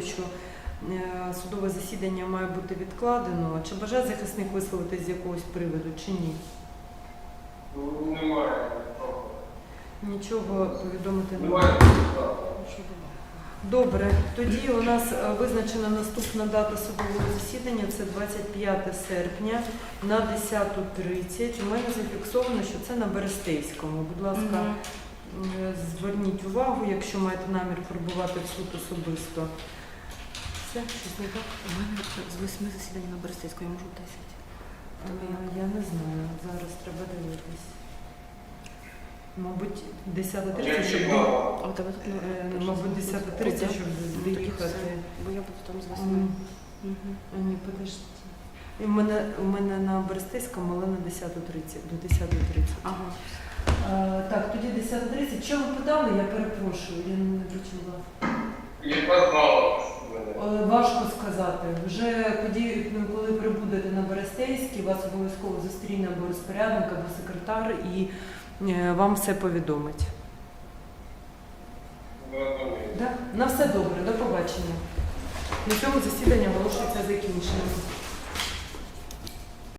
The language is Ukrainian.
Що е, судове засідання має бути відкладено. Чи бажає захисник висловитись з якогось приводу, чи ні? Немає нічого. Нічого повідомити не Немає Добре, тоді у нас е, визначена наступна дата судового засідання, це 25 серпня на 10.30. У мене зафіксовано, що це на Берестейському. Будь ласка, зверніть увагу, якщо маєте намір прибувати в суд особисто. Все, щось не так? У мене з восьми засідань на Берестейську, я можу в 10. Е, Я не знаю, зараз треба дивитись. Мабуть, 10.30, щоб до- А у тебе тут е, мабуть, 10.30, щоб Ну, доїхати. Бо я буду там з восьми. М, Мгм. а, Ні, подожди. І в мене, у мене на Берестейському, але на 10.30, до 10.30. Ага. Е, так, тоді 10.30. Що ви питали? Я перепрошую, я не почула. Знала? Е, Важко сказати. Вже тоді, ну, коли прибудете на Берестейський, вас обов'язково зустріне або розпорядник, або секретар і е, вам все повідомить. Да? На все добре, до побачення. На цьому засідання оголошується закінченим.